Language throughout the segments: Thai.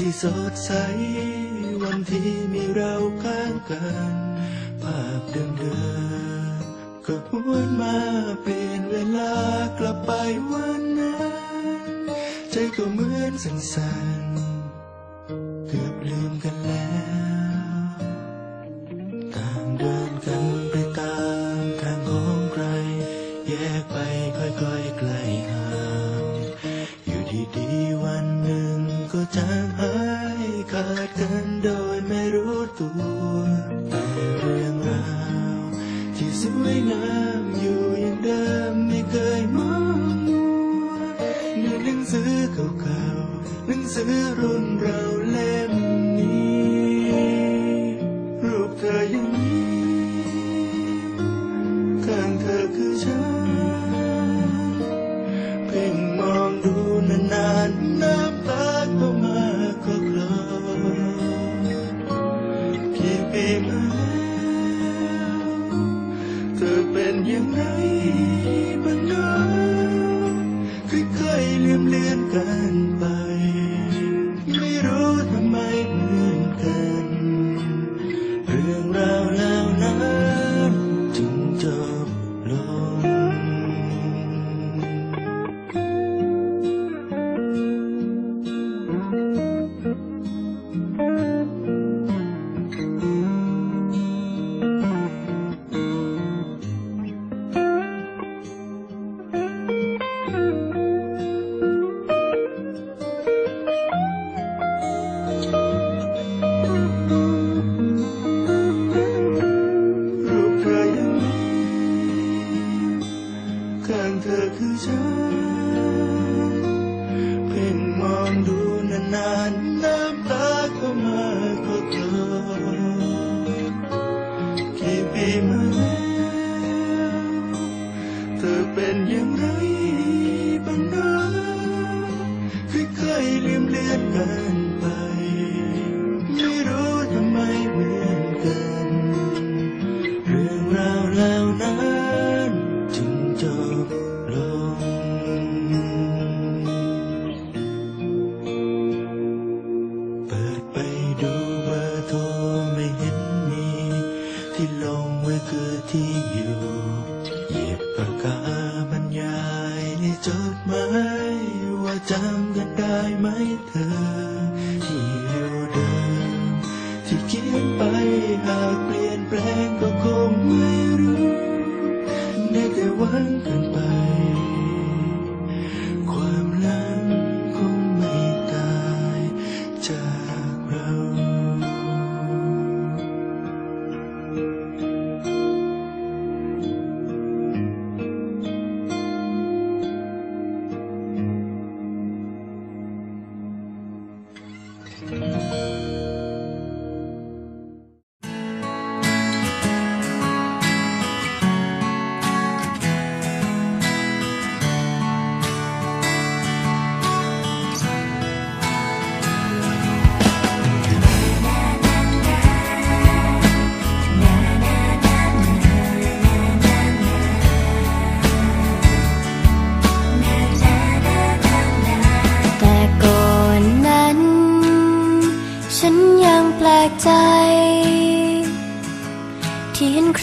ที่สดใส วันที่มีเราข้างกัน ภาพเดิมๆก็หวนมาเปลี่ยนเวลากลับไปวันนั้น ใจก็เหมือนสั่นๆเกือบลืมกันแล้ว ขาดกันโดยไม่รู้ตัวแต่เรื่องราวที่สวยงามอยู่อย่างเดิมไม่เคยมองมัวในหนังสือเก่าๆหนังสือรุ่นเราเล่ม กี่มาแล้วเธอเป็นยังไง กี่ คือที่อยู่หยิบปากกาบรรยายในจดหมายว่าจำกันได้ไหมเธอ ที่อยู่เดิมที่เขียนไปหากเปลี่ยนแปลง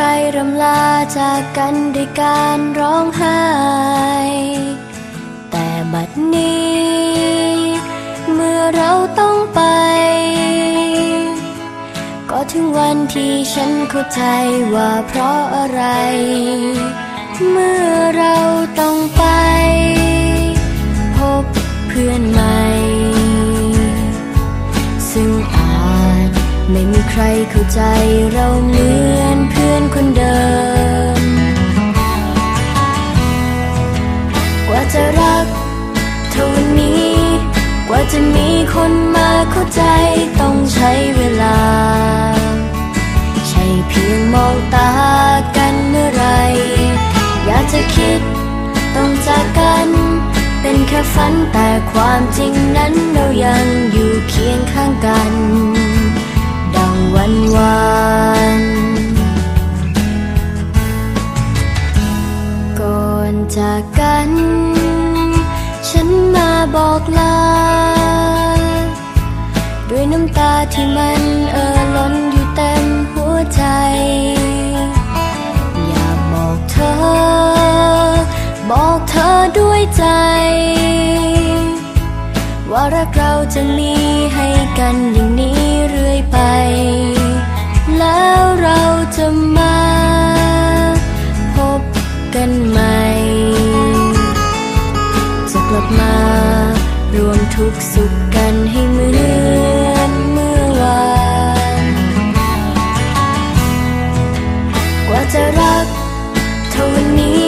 รรำลาจากกันด้วยการร้องไห้ แต่บัดนี้ เมื่อเราต้องไป ก็ถึงวันที่ฉันเข้าใจว่าเพราะอะไร เมื่อเราต้องไป พบเพื่อนใหม่ ไม่มีใครเข้าใจเราเหมือนเพื่อนคนเดิม กว่าจะรักเท่านี้ กว่าจะมีคนมาเข้าใจต้องใช้เวลา ใช่เพียงมองตากันเมื่อไร อยากจะคิดต้องจากกัน เป็นแค่ฝันแต่ความจริงนั้นเรายังอยู่เคียงข้างกัน วันวานก่อนจากกัน ฉันมาบอกลาที่มันเอ่อล้นอยู่เต็มหัวใจ อยากบอกเธอ บอกเธอด้วยใจ ว่ารักเราจะมีให้กันอย่างนี้เรื่อยไป แล้วเราจะมาพบกันใหม่จะกลับมารวมทุกสุขกันให้เหมือนเมื่อวาน กว่าจะรักเท่าวันนี้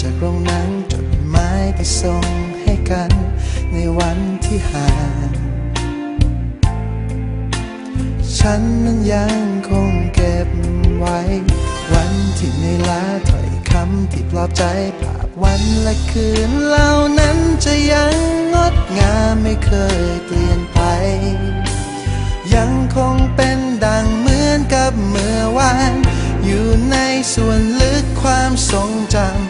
จากโรงหนังจดหมายที่ส่งให้กัน ในวันที่ห่าง ฉันนั้นยังคงเก็บไว้ วันที่เหนื่ลาถอยคำที่ปลอบใจภาพวันและคืนเหล่านั้นจะยังงดงามไม่เคยเปลี่ยนไป ยังคงเป็นดังเหมือนกับเมื่อวาน อยู่ในส่วนลึกความทรงจำ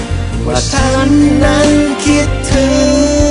ว่าฉันนั้นคิดถึง